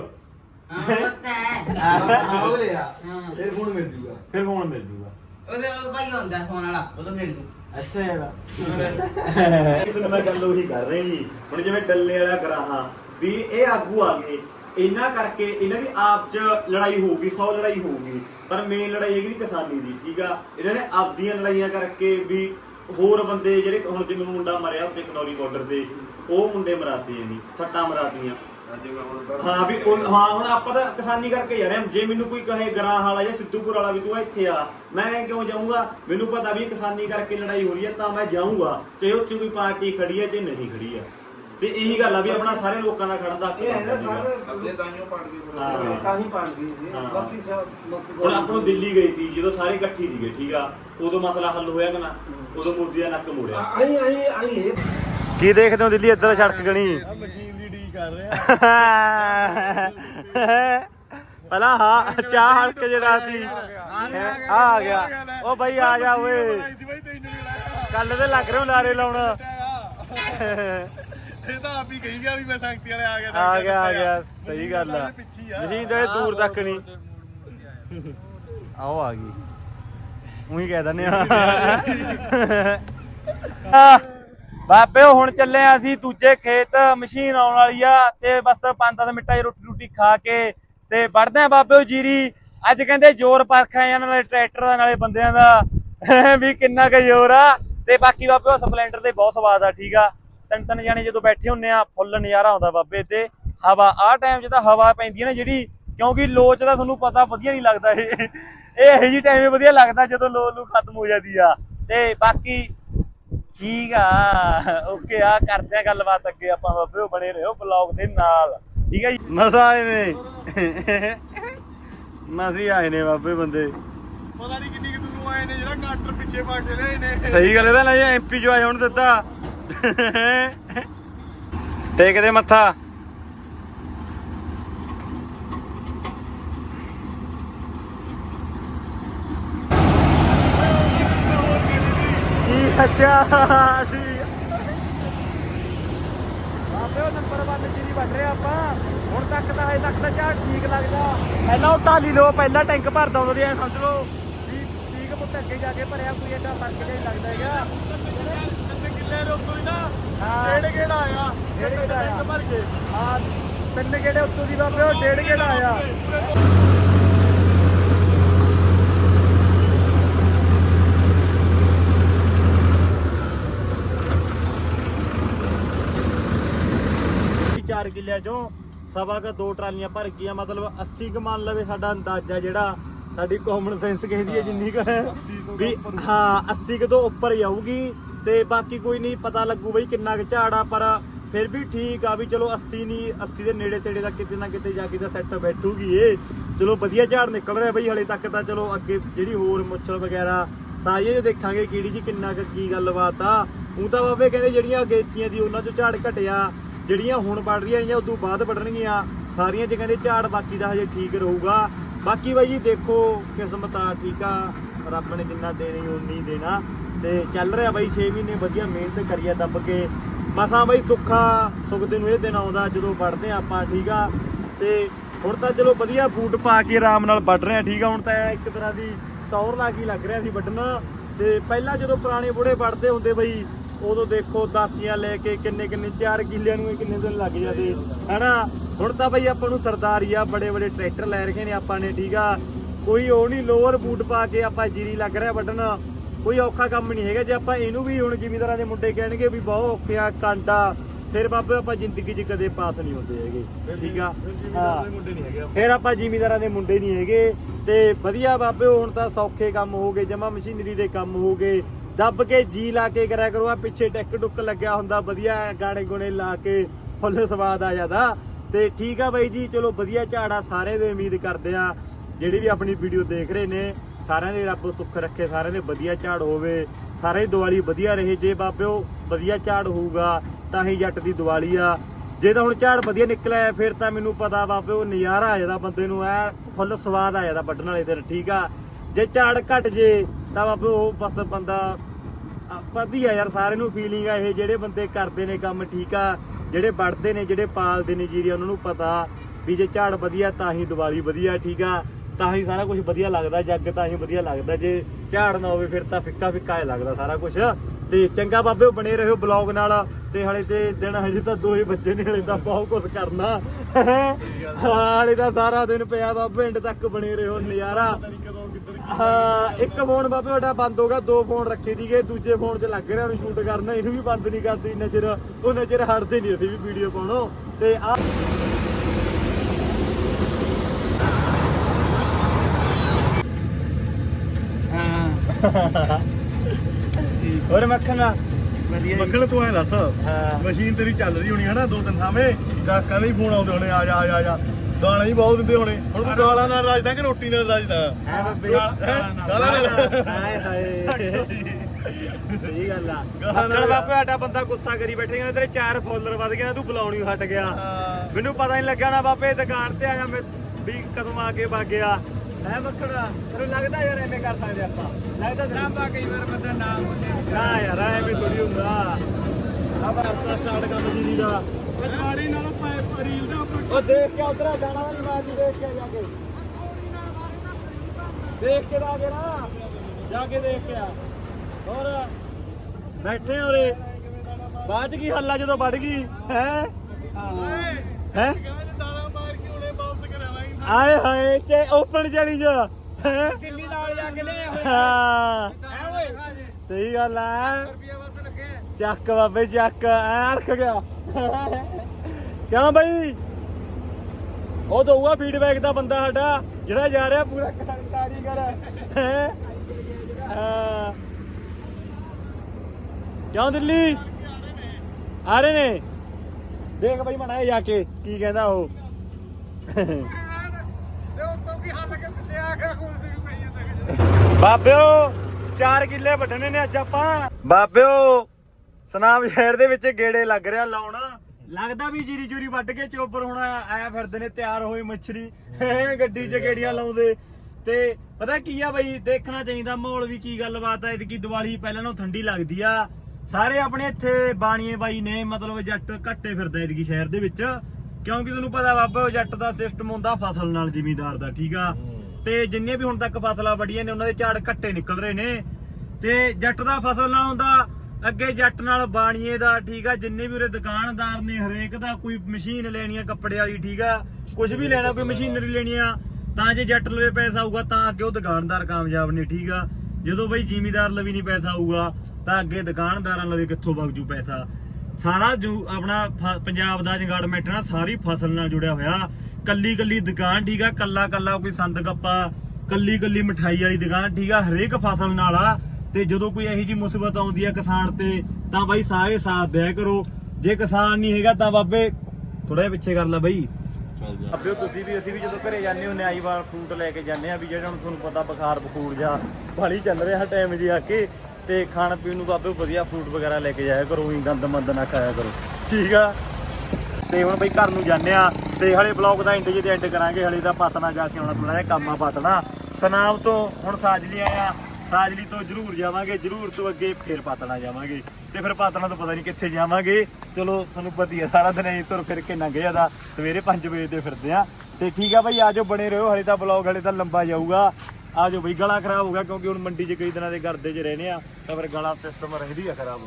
ਹਾਂ ਪਤਾ ਹੈ। ਲਿਆ ਹਾਂ। ਫਿਰ ਫੋਨ ਮਿਲ ਜੂਗਾ। ਫਿਰ ਫੋਨ ਮਿਲ ਜੂਗਾ। ਉਹਦੇ ਉਹ ਭਾਈ ਹੁੰਦਾ ਫੋਨ ਵਾਲਾ ਉਹ ਤਾਂ ਮਿਲ ਜੂ। ਅੱਛਾ ਯਾਰ। ਇਸ ਨੂੰ ਮੈਂ ਗੱਲ ਉਹੀ ਕਰ ਰਹੀ ਜੀ। ਹੁਣ ਜਿਵੇਂ ਡੱਲੇ ਵਾਲਾ ਗਰਾਹਾਂ ਵੀ ਇਹ ਆਗੂ ਆ ਗਏ। ਇਹਨਾਂ ਕਰਕੇ ਇਹਨਾਂ ਦੀ ਆਪ ਚ ਲੜਾਈ ਹੋਊਗੀ 100 ਲੜਾਈ ਹੋਊਗੀ। ਪਰ ਮੇਨ ਲੜਾਈ ਹੈਗੀ ਕਿਸਾਨੀ ਦੀ ਠੀਕ ਆ? ਇਹਨਾਂ ਨੇ ਆਪਦੀਆਂ ਲੜਾਈਆਂ ਕਰਕੇ ਵੀ ਹੋਰ ਬੰਦੇ ਜਿਹੜੇ ਹੁਣ ਜਿਵੇਂ ਮੁੰਡਾ ਮਰਿਆ ਉੱਤੇ ਕਨੌਰੀ ਬਾਰਡਰ ਤੇ ਉਹ ਮੁੰਡੇ ਮਰਾਤੇ ਨਹੀਂ ਸੱਟਾਂ ਮਰਾਤੀਆਂ। ਹਾਂ ਵੀ ਉਹ- ਹਾਂ ਹੁਣ ਆਪਾਂ ਤਾਂ ਕਿਸਾਨੀ ਕਰਕੇ ਜਾ ਰਹੇ ਹਾਂ ਜੇ ਮੈਨੂੰ ਕੋਈ ਕਹੇ ਗਰਾਂ ਵਾਲਾ ਜਾਂ ਸਿੱਧੂਪੁਰ ਵਾਲਾ ਵੀ ਤੂੰ ਇੱਥੇ ਆ ਮੈਂ ਕਿਉਂ ਜਾਊਂਗਾ ਮੈਨੂੰ ਪਤਾ ਵੀ ਇਹ ਕਿਸਾਨੀ ਕਰਕੇ ਲੜਾਈ ਹੋ ਰਹੀ ਹੈ ਤਾਂ ਮੈਂ ਜਾਊਂਗਾ ਤੇ ਉੱਥੇ ਕੋਈ ਪਾਰਟੀ ਖੜੀ ਹੈ ਜੇ ਨਹੀਂ ਖੜੀ ਹੈ ਤੇ ਇਹੀ ਗੱਲ ਆ ਵੀ ਆਪਣਾ ਸਾਰੇ ਲੋਕਾਂ ਦਾ ਖੜਨ ਦਾ ਹੱਕ ਇਹ ਹੈ ਨਾ ਬਣਦਾ ਸੀਗਾ। ਸਾਰੇ ਅੱਧੇ ਤਾਈਓ ਪਾੜ ਕੇ ਫਿਰ ਹਾਂ। ਤਾਂ ਹੀ ਬਣ ਗਈ। ਹਾਂ। ਬਾਕੀ ਸਭ ਬਾਕੀ ਹੁਣ ਆਪਾਂ ਨੂੰ ਦਿੱਲੀ ਗਈ ਸੀ ਜਦੋਂ ਸਾਰੇ ਇਕੱਠੀ ਸੀਗੇ ਠੀਕ ਆ ਉਦੋਂ ਮਸਲਾ ਹੱਲ ਹੋਇਆ ਕਿ ਨਾ ਉਦੋਂ ਮੋਦੀ ਦਾ ਨੱਕ ਮੋੜਿਆ ਆਈ ਆਈ ਆਈ ਕੀ ਦੇਖਦੇ ਹੋ ਦਿੱਲੀ ਇੱਧਰ ਸੜਕ ਗਣੀ ਮਸ਼ੀਨ ਕਰ ਰਿਹਾ। ਪਹਿਲਾਂ ਹਾਂ ਚਾਹ ਹਲਕ ਜਿਹੜਾ ਸੀ। ਆ ਆ ਗਿਆ। ਉਹ ਬਾਈ ਆ ਜਾ ਓਏ। ਕੱਲ ਤੇ ਲੱਗ ਰਿਹਾ ਲਾਰੇ ਲਾਉਣ। ਇਹ ਤਾਂ ਆਪ ਹੀ ਕਹੀ ਗਿਆ ਵੀ ਮੈਂ ਸੰਗਤੀ ਵਾਲੇ ਆ ਗਿਆ। ਆ ਗਿਆ ਆ ਗਿਆ। ਸਹੀ ਗੱਲ ਆ। ਮਸ਼ੀਨ ਤਾਂ ਦੂਰ ਤੱਕ ਨਹੀਂ। ਆਓ ਆ ਗਈ। ਉਹੀ ਕਹਿ ਦਿੰਦੇ ਆ। ਬਾਬੇ ਹੁਣ ਚੱਲੇ ਆ ਅਸੀਂ ਦੂਜੇ ਖੇਤ, ਮਸ਼ੀਨ ਆਉਣ ਵਾਲੀ ਆ ਤੇ ਬਸ 5-10 ਮਿੰਟਾਂ 'ਚ ਰੋਟੀ ਰੋਟੀ ਖਾ ਕੇ ਤੇ ਵੜਦੇ ਆ ਬਾਬੇ ਜੀਰੀ। ਅੱਜ ਕਹਿੰਦੇ ਜ਼ੋਰ ਪਰਖਿਆ ਇਹਨਾਂ ਨਾਲੇ ਟਰੈਕਟਰ ਦਾ, ਨਾਲੇ ਬੰਦਿਆਂ ਦਾ। [LAUGHS] ਵੀ ਕਿੰਨਾ ਕੁ ਜ਼ੋਰ ਆ। ਤੇ ਬਾਕੀ ਬਾਬੇ, ਉਹ ਸਪਲੈਂਡਰ ਤੇ ਬਹੁਤ ਸਵਾਦ ਆ, ਠੀਕ ਆ। ਤਿੰਨ ਤਿੰਨ ਜਾਣੇ ਜਦੋਂ ਬੈਠੇ ਹੁੰਨੇ ਆ, ਫੁੱਲ ਨਜ਼ਾਰਾ ਆਉਂਦਾ ਬਾਬੇ ਤੇ ਹਵਾ, ਆਹ ਟਾਈਮ 'ਚ ਤਾਂ ਹਵਾ ਪੈਂਦੀ ਹੈ ਨਾ ਜਿਹੜੀ, ਕਿਉਂਕਿ ਲੋਚ ਦਾ ਤੁਹਾਨੂੰ ਪਤਾ ਵਧੀਆ ਨਹੀਂ ਲੱਗਦਾ ਇਹ। ਇਹ ਇਹੋ ਜਿਹੀ ਟਾਈਮ ਵਧੀਆ ਲੱਗਦਾ ਜਦੋਂ ਲੋ ਲੂ ਖਤਮ ਹੋ ਜਾਂਦੀ ਆ। ਤੇ ਬਾਕੀ ਠੀਕ ਆ। ਓਕੇ ਆ ਕਰਦੇ ਆ ਗੱਲਬਾਤ ਅੱਗੇ। ਆਪਾਂ ਬਾਬੇ ਬਣੇ ਰਹੋ ਬਲੌਗ ਦੇ ਨਾਲ। ਠੀਕ ਆ ਜੀ? ਮਜ਼ਾ ਆਏ ਨੇ। ਮਜ਼ੀ ਆਏ ਨੇ ਬਾਬੇ ਬੰਦੇ। ਪਤਾ ਨਹੀਂ ਕਿੰਨੀ ਕਿ ਦੂਰੋਂ ਆਏ ਨੇ ਜਿਹੜਾ ਕਾਟਰ ਪਿੱਛੇ ਪਾ ਕੇ ਲਿਆਏ ਨੇ। ਸਹੀ ਗੱਲ ਇਹਦਾ ਨਾ ਐਮਪੀ ਜੋ ਆਏ ਹੁਣ ਦਿੱਤਾ। ਟੇਕਦੇ ਮੱਥਾ ਕੀ ਅੱਛਾ। ਠੀਕ ਆਪੇ ਉਹ ਨੰਬਰ 1 ਜਿਹੜੀ ਵੱਢ ਰਹੇ ਆਪਾਂ। ਹੁਣ ਤੱਕ ਤਾਂ ਹਜੇ ਤੱਕ ਤਾਂ ਝਾੜ ਠੀਕ ਲੱਗਦਾ। ਪਹਿਲਾਂ ਉਹ ਢਾਲੀ ਲੋ ਪਹਿਲਾਂ ਟੈਂਕ ਭਰਦਾ ਹੁੰਦਾ ਸੀ ਐ ਸਮਝ ਲਓ। ਵੀ ਠੀਕ ਪੁੱਤ ਅੱਗੇ ਜਾ ਕੇ ਭਰਿਆ ਕੋਈ ਏਡਾ ਫ਼ਰਕ ਨਹੀਂ ਲੱਗਦਾ ਹੈਗਾ। ਕਿੱਲੇ ਦੇ ਉੱਤੋਂ ਹੀ। ਨਾ ਹਾਂ ਡੇਢ ਗੇੜਾ ਆਇਆ। ਡੇਢ ਗੇੜਾ। ਭਰ ਕੇ ਆ ਤਿੰਨ ਗੇੜੇ ਉੱਤੋਂ ਦੀ ਬਾਬੇ ਉਹ ਡੇਢ ਗੇੜਾ ਆਇਆ। ਚਾਰ ਕਿੱਲਿਆਂ ਚੋਂ। ਸਵਾ ਕ ਦੋ ਟਰਾਲੀਆਂ ਭਰ ਗਈਆਂ ਮਤਲਬ 80 ਕ ਮੰਨ ਲਵੇ ਸਾਡਾ ਅੰਦਾਜ਼ਾ ਜਿਹੜਾ ਸਾਡੀ ਕਾਮਨ ਸੈਂਸ ਕਹਿੰਦੀ ਹੈ ਜਿੰਨੀ ਕ ਹੈ। ਵੀ ਹਾਂ 80 ਕ ਤੋਂ ਉੱਪਰ ਜਾਊਗੀ ਤੇ ਬਾਕੀ ਕੋਈ ਨਹੀਂ ਪਤਾ ਲੱਗੂ ਬਈ ਕਿੰਨਾ ਕ ਝਾੜ ਪਰ ਫਿਰ ਵੀ ਠੀਕ ਆ ਵੀ ਚਲੋ 80 ਨਹੀਂ 80 ਦੇ ਨੇੜੇ ਤੇੜੇ ਦਾ ਕਿਤੇ ਨਾ ਕਿਤੇ ਜਾ ਕੇ ਤਾਂ ਸੈੱਟ ਬੈਠੂਗੀ ਇਹ। ਚਲੋ ਵਧੀਆ ਝਾੜ ਨਿਕਲ ਰਿਹਾ ਬਈ ਹਲੇ ਤੱਕ ਤਾਂ ਚਲੋ ਅੱਗੇ ਜਿਹੜੀ ਹੋਰ ਮੁੱਛਲ ਵਗੈਰਾ ਸਾਰੀਆਂ ਜੋ ਦੇਖਾਂਗੇ ਕਿਹੜੀ ਜੀ ਕਿੰਨਾ ਕੁ ਕੀ ਗੱਲਬਾਤ ਆ। ਉਹ ਤਾਂ ਬਾਬੇ ਕਹਿੰਦੇ ਜਿਹੜੀਆਂ ਅਗੇਤੀਆਂ ਦੀ ਉਹਨਾਂ ਚੋਂ ਝਾੜ ਘਟਿਆ। ਜਿਹੜੀਆਂ ਹੁਣ ਵੱਢ ਰਹੀਆਂ ਜਾਂ ਉਦੋਂ ਬਾਅਦ ਵੱਢਣਗੀਆਂ ਸਾਰੀਆਂ ਚ ਕਹਿੰਦੇ ਝਾੜ ਬਾਕੀ ਦਾ ਹਜੇ ਠੀਕ ਰਹੂਗਾ। ਬਾਕੀ ਬਾਈ ਜੀ ਦੇਖੋ, ਕਿਸਮਤ ਆ, ਠੀਕ ਆ। ਰੱਬ ਨੇ ਜਿੰਨਾ ਦੇਣੀ ਉਨੀ ਦੇਣਾ। ਤੇ ਚੱਲ ਰਿਹਾ ਬਾਈ 6 ਮਹੀਨੇ ਵਧੀਆ ਮਿਹਨਤ ਕਰੀਏ ਦੱਬ ਕੇ। ਮਸਾਂ ਬਾਈ ਸੁੱਖਾ, ਸੁੱਖ ਦੇ ਨੂੰ ਇਹ ਦਿਨ ਆਉਂਦਾ, ਜਦੋਂ ਵੱਢਦੇ ਆ ਆਪਾਂ, ਠੀਕ ਆ। ਤੇ ਹੁਣ ਤਾਂ ਚਲੋ ਵਧੀਆ ਬੂਟ ਪਾ ਕੇ ਆਰਾਮ ਨਾਲ ਵੱਢ ਰਹੇ ਆ ਠੀਕ ਆ। ਹੁਣ ਤਾਂ ਇਹ ਇੱਕ ਤਰ੍ਹਾਂ ਦੀ ਤੌਰ ਲਾ ਕੇ ਲੱਗ ਰਿਹਾ ਸੀ ਵੱਢਣਾ। ਤੇ ਪਹਿਲਾਂ ਜਦੋਂ ਪੁਰਾਣੇ ਬੁੜੇ ਵੱਢਦੇ ਹੁੰਦੇ ਬਈ ਉਦੋਂ ਦੇਖੋ ਦਾਤੀਆਂ ਲੈ ਕੇ ਕਿੰਨੇ ਕਿੰਨੇ ਚਾਰ ਕਿੱਲਿਆਂ ਨੂੰ ਇਹ ਕਿੰਨੇ ਦਿਨ ਲੱਗ ਜਾਂਦੇ। ਹਨਾ? ਹੁਣ ਤਾਂ ਬਈ ਆਪਾਂ ਨੂੰ ਸਰਦਾਰੀ ਆ ਬੜੇ ਬੜੇ ਟਰੈਕਟਰ ਲੈ ਰਖੇ ਨੇ ਆਪਾਂ ਨੇ ਠੀਕ ਆ? ਕੋਈ ਉਹ ਨਹੀਂ ਲੋਅਰ ਬੂਟ ਪਾ ਕੇ ਆਪਾਂ ਜੀਰੀ ਲੱਗ ਰਿਹਾ ਵੱਢਣ। ਕੋਈ ਔਖਾ ਕੰਮ ਨਹੀਂ ਹੈਗਾ ਜੇ ਆਪਾਂ ਇਹਨੂੰ ਵੀ ਹੁਣ ਜ਼ਿਮੀਂਦਾਰਾਂ ਦੇ ਮੁੰਡੇ ਕਹਿਣਗੇ ਵੀ ਬਹੁਤ ਔਖਿਆ ਕਾਂਡਾ ਫਿਰ ਬਾਬੇ ਆਪਾਂ ਜ਼ਿੰਦਗੀ 'ਚ ਕਦੇ ਪਾਸ ਨਹੀਂ ਹੁੰਦੇ ਹੈਗੇ ਠੀਕ ਆ? ਫਿਰ ਆਪਾਂ। ਜ਼ਿਮੀਂਦਾਰਾਂ ਦੇ ਮੁੰਡੇ ਨਹੀਂ ਹੈਗੇ। ਤੇ ਵਧੀਆ ਬਾਬੇ ਹੁਣ ਤਾਂ ਸੌਖੇ ਕੰਮ ਹੋ ਗਏ ਜਮਾ ਮਸ਼ੀਨਰੀ ਦੇ ਕੰਮ ਹੋ ਗਏ। ਦੱਬ ਕੇ ਜੀ ਲਾ ਕੇ ਕਰਿਆ ਕਰੋ। ਆ ਪਿੱਛੇ ਟੈਕ ਡੁੱਕ ਲੱਗਿਆ ਹੁੰਦਾ, ਵਧੀਆ ਗਾਣੇ ਗੁਣੇ ਲਾ ਕੇ ਫੁੱਲ ਸਵਾਦ ਆ ਜਾਂਦਾ। ਤੇ ਠੀਕ ਆ ਬਾਈ ਜੀ, ਚਲੋ ਵਧੀਆ ਝਾੜਾ ਸਾਰੇ ਦੇ ਉਮੀਦ ਕਰਦੇ ਆ। ਜਿਹੜੇ ਵੀ ਆਪਣੀ ਵੀਡੀਓ ਦੇਖ ਰਹੇ ਨੇ, ਸਾਰਿਆਂ ਦੇ ਰੱਬ ਸੁੱਖ ਰੱਖੇ, ਸਾਰਿਆਂ ਦੇ ਵਧੀਆ ਝਾੜ ਹੋਵੇ। ਸਾਰੇ ਦੀਵਾਲੀ ਵਧੀਆ ਰਹੇ, ਜੇ ਬਾਬਿਓ ਵਧੀਆ ਝਾੜ ਹੋਊਗਾ, ਤਾਂ ਹੀ ਜੱਟ ਦੀ ਦੀਵਾਲੀ ਆ। ਜੇ ਤਾਂ ਹੁਣ ਝਾੜ ਵਧੀਆ ਨਿਕਲਿਆ, ਫਿਰ ਤਾਂ ਮੈਨੂੰ ਪਤਾ ਬਾਬੇ ਉਹ ਨਜ਼ਾਰਾ ਆ ਜਾਂਦਾ ਬੰਦੇ ਨੂੰ, ਐ ਫੁੱਲ ਸਵਾਦ ਆ ਜਾਂਦਾ ਵੱਢਣ ਵਾਲੇ ਦਿਨ, ਠੀਕ ਆ? ਜੇ ਝਾੜ ਘਟ ਜੇ ਤਾਂ ਬਾਬੇ ਉਹ ਬਸ ਬੰਦਾ ਆ, ਵਧੀਆ ਯਾਰ ਸਾਰਿਆਂ ਨੂੰ ਫੀਲਿੰਗ ਆ ਇਹ ਜਿਹੜੇ ਬੰਦੇ ਕਰਦੇ ਨੇ ਕੰਮ ਠੀਕ ਆ ਜਿਹੜੇ ਵੱਢਦੇ ਨੇ ਜਿਹੜੇ ਪਾਲਦੇ ਨੇ ਜੀਰੀ ਉਹਨਾਂ ਨੂੰ ਪਤਾ ਵੀ ਜੇ ਝਾੜ ਵਧੀਆ ਤਾਂ ਹੀ ਦੀਵਾਲੀ ਵਧੀਆ ਠੀਕ ਆ। ਤਾਂ ਹੀ ਸਾਰਾ ਕੁਝ ਵਧੀਆ ਲੱਗਦਾ ਜੱਗ ਤਾਂ ਹੀ ਵਧੀਆ ਲੱਗਦਾ। ਜੇ ਝਾੜ ਨਾ ਹੋਵੇ ਫਿਰ ਤਾਂ ਫਿੱਕਾ ਫਿੱਕਾ ਹੀ ਲੱਗਦਾ ਸਾਰਾ ਕੁਝ ਤੇ ਚੰਗਾ ਬਾਬੇ ਬਣੇ ਰਹੋ ਬਲੌਗ ਨਾਲ। ਤੇ ਹਲੇ ਤੇ ਦਿਨ ਹਜੇ ਤਾਂ ਦੋ ਹੀ ਬੱਚੇ ਨੇ ਹਲੇ ਤਾਂ ਬਹੁਤ ਕੁਝ ਕਰਨਾ। ਹਾਂ, ਹਲੇ ਤਾਂ ਸਾਰਾ ਦਿਨ ਪਿਆ ਬਾਬੇ ਐਂਡ ਤੱਕ ਬਣੇ ਰਹੋ ਨਜ਼ਾਰਾ। ਹਾਂ ਇੱਕ ਫੋਨ ਬਾਬੇ ਤੁਹਾਡਾ ਬੰਦ ਹੋ ਗਿਆ ਦੋ ਫੋਨ ਰੱਖੇ ਸੀਗੇ ਦੂਜੇ ਫੋਨ 'ਚ ਲੱਗ ਰਿਹਾ ਉਹਨੂੰ ਸ਼ੂਟ ਕਰਨਾ ਇਹਨੂੰ ਵੀ ਬੰਦ ਨਹੀਂ ਕਰਦੀ ਨਜ਼ਰ ਉਹ ਨਜ਼ਰ ਹਟਦੇ ਨਹੀਂ ਅਸੀਂ ਵੀ ਵੀਡੀਓ ਪਾਉਣੋਂ। ਤੇ ਆ ਹੋਰ ਮੱਖਣਾ ਵਧੀਆ ਮੱਖਣ ਤੂੰ ਐ ਦੱਸ ਹਾਂ। ਮਸ਼ੀਨ ਤੇਰੀ ਚੱਲ ਰਹੀ ਹੋਣੀ ਹਨਾ ਦੋ ਤਿੰਨ ਥਾਵੇਂ ਕਾਕਾਂ ਦੇ ਹੀ ਫੋਨ ਆਉਂਦੇ ਹੋਣੇ ਆ ਜਾ ਆ ਜਾ ਆ ਜਾ। ਗਾਲਾਂ ਹੀ ਬਹੁਤ ਦਿੰਦੇ ਹੋਣੇ। ਹੁਣ ਤੂੰ ਗਾਲਾਂ ਨਾਲ ਰਾਜਦਾ ਕਿ ਰੋਟੀ ਨਾਲ ਰਾਜਦਾ? ਹੈ ਬੱਬੇ ਗਾਲਾਂ ਨਾਲ ਹਾਏ ਹਾਏ। ਸਹੀ ਗੱਲ ਆ। ਮੱਖਣ ਬਾਪੇ ਸਾਡਾ ਬੰਦਾ ਗੁੱਸਾ ਕਰੀ ਬੈਠੇ ਕਹਿੰਦਾ ਤੇਰੇ ਚਾਰ ਫੋਲੋਅਰ ਵੱਧ ਗਏ ਨਾ, ਤੂੰ ਬੁਲਾਉਣੀ ਹਟ ਗਿਆ। ਮੈਨੂੰ ਪਤਾ ਨਹੀਂ ਲੱਗਿਆ ਨਾ ਬਾਪੇ ਦੁਕਾਨ ਤੇ ਆਇਆ ਮੈਂ ਵੀ ਕਦੋਂ ਆ ਕੇ ਵਗ ਗਿਆ। ਹੈ ਮੱਖਣਾ ਤੈਨੂੰ ਲੱਗਦਾ ਯਾਰ ਐਵੇਂ ਕਰ ਸਕਦੇ ਆਪਾਂ? ਲੱਗਦਾ ਸਾਂਭਾ ਕਈ ਵਾਰ ਬੰਦਾ ਨਾ ਨਾ ਯਾਰ ਐਵੇਂ ਥੋੜੀ ਹੁੰਦਾ। ਆ ਬਾਪਾ ਸਟਾਰਟ ਕੰਮ ਜੀਰੀ ਦਾ। ਮਾੜੀ ਨਾਲੋਂ ਪਾਈਪ ਰੀਲ ਦਾ ਉੱਪਰ ਉਹ ਦੇਖ ਕੇ ਉਧਰ ਜਾਣਾ ਵਾ ਜਮਾਤ ਜੀ ਦੇਖ ਕੇ ਜਾ ਕੇ। ਦੇਖ ਕੇ ਆ ਕੇ ਨਾ ਜਾ ਕੇ ਦੇਖ ਕੇ ਆ। ਹੋਰ ਬੈਠੇ ਉਰੇ। ਬਾਅਦ ਕੀ ਹੱਲਾ ਜਦੋਂ ਵੱਢ ਗਈ ਹੈ? ਹੈ? ਆਏ ਹਾਏ ਤੇ ਓਪਨ ਚਲੀ ਜਾ ਹੈਂ? ਦਿੱਲੀ ਨਾਲ ਜਾ ਕੇ ਲੈ ਹਾਂ। ਸਹੀ ਗੱਲ ਆ। ਲੱਗੇ ਚੱਕ ਬਾਬੇ ਚੱਕ। ਐ ਰੱਖ ਗਿਆ ਕਿਉਂ ਬਈ? ਉਹ ਦਊਗਾ ਫੀਡਬੈਕ ਦਾ ਬੰਦਾ ਸਾਡਾ, ਜਿਹੜਾ ਜਾ ਰਿਹਾ ਪੂਰਾ ਕਾਰੀਗਰ। ਹੈ। ਕਿਉਂ ਦਿੱਲੀ? ਆ ਰਹੇ ਨੇ। ਦੇਖ ਬਈ ਮਣਾ ਜਾ ਕੇ, ਕੀ ਕਹਿੰਦਾ ਉਹ। ਤੇ ਉੱਤੋਂ ਬਾਬਿਓ 4 ਕਿੱਲੇ ਵੱਢਣੇ ਨੇ ਅੱਜ ਆਪਾਂ। ਬਾਬਿਓ। ਸਨਾਮ ਸ਼ਹਿਰ ਦੇ ਵਿੱਚ ਗੇੜੇ ਲੱਗ ਰਿਹਾ ਲਾਉਣ। ਲੱਗਦਾ ਵੀ ਜੀਰੀ ਜੂਰੀ ਵੱਢ ਕੇ ਚੋਬਰ ਹੁਣ ਆਇਆ ਫਿਰਦੇ ਨੇ ਤਿਆਰ ਹੋਏ ਮੱਛਰੀ। ਗੱਡੀ 'ਚ ਗੇੜੀਆਂ ਲਾਉਂਦੇ। ਤੇ ਪਤਾ ਕੀ ਆ ਬਈ ਦੇਖਣਾ ਚਾਹੀਦਾ ਮਾਹੌਲ ਵੀ ਕੀ ਗੱਲਬਾਤ ਆ। ਇਹਦੀ ਦੀਵਾਲੀ ਪਹਿਲਾਂ ਨਾਲੋਂ ਠੰਡੀ ਲੱਗਦੀ ਆ। ਸਾਰੇ ਆਪਣੇ ਇੱਥੇ ਬਾਣੀਏ ਬਾਈ ਨੇ ਮਤਲਬ ਜੱਟ ਘੱਟੇ ਫਿਰਦਾ ਇਹਦੀ ਸ਼ਹਿਰ ਦੇ ਵਿੱਚ। ਕਿਉਂਕਿ ਤੁਹਾਨੂੰ ਪਤਾ ਬਾਬਾ ਜੱਟ ਦਾ ਸਿਸਟਮ ਹੁੰਦਾ ਫਸਲ ਨਾਲ ਜ਼ਿਮੀਦਾਰ ਦਾ ਠੀਕ ਆ? ਤੇ ਜਿੰਨੇ ਵੀ ਹੁਣ ਤੱਕ ਫਸਲਾਂ ਵੱਡੀਆਂ ਨੇ ਉਹਨਾਂ ਦੇ ਝਾੜ ਘੱਟੇ ਨਿਕਲ ਰਹੇ ਨੇ। ਤੇ ਜੱਟ ਦਾ ਫਸਲ ਨਾਲ ਹੁੰਦਾ ਅੱਗੇ ਜੱਟ ਨਾਲ ਬਾਣੀਏ ਦਾ, ਠੀਕ ਆ, ਜਿੰਨੇ ਵੀ ਉਰੇ ਦੁਕਾਨਦਾਰ ਨੇ ਹਰੇਕ ਦਾ, ਕੋਈ ਮਸ਼ੀਨ ਲੈਣੀ ਆ ਕੱਪੜੇ ਵਾਲੀ, ਠੀਕ ਆ ਕੁਝ ਵੀ ਲੈਣਾ, ਕੋਈ ਮਸ਼ੀਨਰੀ ਲੈਣੀ ਆ, ਤਾਂ ਜੇ ਜੱਟ ਲਵੇ ਪੈਸਾ ਆਊਗਾ, ਤਾਂ ਅੱਗੇ ਉਹ ਦੁਕਾਨਦਾਰ ਕਾਮਯਾਬ ਨੇ, ਠੀਕ ਆ। ਜਦੋਂ ਬਈ ਜ਼ਿਮੀਦਾਰ ਲਵੀ ਨਹੀਂ ਪੈਸਾ ਆਊਗਾ, ਤਾਂ ਅੱਗੇ ਦੁਕਾਨਦਾਰਾਂ ਲਵੇ ਕਿੱਥੋਂ ਵਗਜੂ ਪੈਸਾ। ਸਾਰਾ ਜੂ, ਆਪਣਾ ਫ- ਪੰਜਾਬ ਦਾ ਜੰਗਾੜਮੈਂਟ ਨਾ ਸਾਰੀ ਫਸਲ ਨਾਲ ਜੁੜਿਆ ਹੋਇਆ। ਕੱਲੀ ਕੱਲੀ ਦੁਕਾਨ, ਠੀਕ ਆ ਕੱਲਾ ਕੱਲਾ ਕੋਈ ਸੰਦ ਕੱਪਾ ਕੱਲੀ ਕੱਲੀ ਮਠਾਈ ਵਾਲੀ ਦੁਕਾਨ, ਠੀਕ ਆ, ਹਰੇਕ ਫਸਲ ਨਾਲ ਆ। ਤੇ ਜਦੋਂ ਕੋਈ ਇਹੋ ਜੀ ਮੁਸੀਬਤ ਆਉਂਦੀ ਆ ਕਿਸਾਨ ਤੇ ਤਾਂ ਬਾਈ ਸਾਰੇ ਸਾਥ ਦਿਆ ਕਰੋ। ਜੇ ਕਿਸਾਨ ਨਹੀਂ ਹੈਗਾ ਤਾਂ ਬਾਬੇ ਥੋੜਾ ਜਿਹਾ ਪਿੱਛੇ ਕਰ ਲੈ ਬਾਈ। ਅੱਬਿਓ ਤੁਸੀਂ ਵੀ ਅਸੀਂ ਵੀ ਜਦੋਂ ਘਰੇ ਜਾਂਦੇ ਹੁੰਨੇ ਆਈ ਵਾਰ ਫਰੂਟ ਲੈ ਕੇ ਜਾਂਦੇ ਆ ਵੀ ਜਿਹੜਾ ਹੁਣ ਤੁਹਾਨੂੰ ਪਤਾ ਬੁਖਾਰ ਬਖੂਰ ਜਾਂ ਬਾਲੀ ਚੱਲ ਰਿਹਾ ਟਾਈਮ ਜੀ ਆ ਕੇ ਤੇ ਖਾਣ ਪੀਣ ਨੂੰ ਬਾਬੇ ਵਧੀਆ ਫਰੂਟ ਵਗੈਰਾ ਲੈ ਕੇ ਜਾਇਆ ਕਰੋ ਹੀ ਗੰਦ ਮੰਦ ਨਾ ਖਾਇਆ ਕਰੋ। ਠੀਕ ਆ? ਤੇ ਹੁਣ ਬਈ ਘਰ ਨੂੰ ਜਾਂਦੇ ਆ ਤੇ ਹਲੇ ਬਲੌਗ ਦਾ ਐਂਡ ਜੇ ਤੇ ਐਂਡ ਕਰਾਂਗੇ ਹਲੇ ਤਾਂ ਪਤਨਾ ਜਾ ਕੇ ਆਉਣਾ ਥੋੜਾ ਜਿਹਾ ਕੰਮ ਆ ਪਤਨਾ ਸਨਾਮ ਤੋਂ ਹੁਣ ਸਾਜਲੀ ਆਇਆ ਸਾਜਲੀ ਤੋਂ ਜ਼ਰੂਰ ਜਾਵਾਂਗੇ, ਜ਼ਰੂਰ ਤੋਂ ਅੱਗੇ ਫੇਰ ਪਤਨਾ ਜਾਵਾਂਗੇ। ਤੇ ਫਿਰ ਪਤਨਾ ਤੋਂ ਪਤਾ ਨਹੀਂ ਕਿੱਥੇ ਜਾਵਾਂਗੇ। ਚਲੋ, ਤੁਹਾਨੂੰ ਪਤਾ ਹੀ ਸਾਰਾ ਦਿਨ ਐਂ ਤੁਰ ਫਿਰ ਕੇ ਲੰਘ ਜਾਂਦਾ ਸਵੇਰੇ 5 ਵਜੇ ਤੇ ਫਿਰਦੇ ਆ ਤੇ ਠੀਕ ਆ ਬਈ ਆਜੋ ਬਣੇ ਰਹੋ। ਹਲੇ ਤਾਂ ਬਲੌਗ ਹਲੇ ਤਾਂ ਲੰਬਾ ਜਾਊਗਾ। ਆਜੋ ਬਈ, ਗਲਾ ਖਰਾਬ ਹੋ ਗਿਆ ਕਿਉਂਕਿ ਹੁਣ ਮੰਡੀ 'ਚ ਕਈ ਦਿਨਾਂ ਦੇ ਗਰਦੇ 'ਚ ਰਹਿੰਦੇ ਆ। ਤਾਂ ਫਿਰ ਗਲਾ ਸਿਸਟਮ ਰਹਿੰਦੀ ਆ ਖਰਾਬ।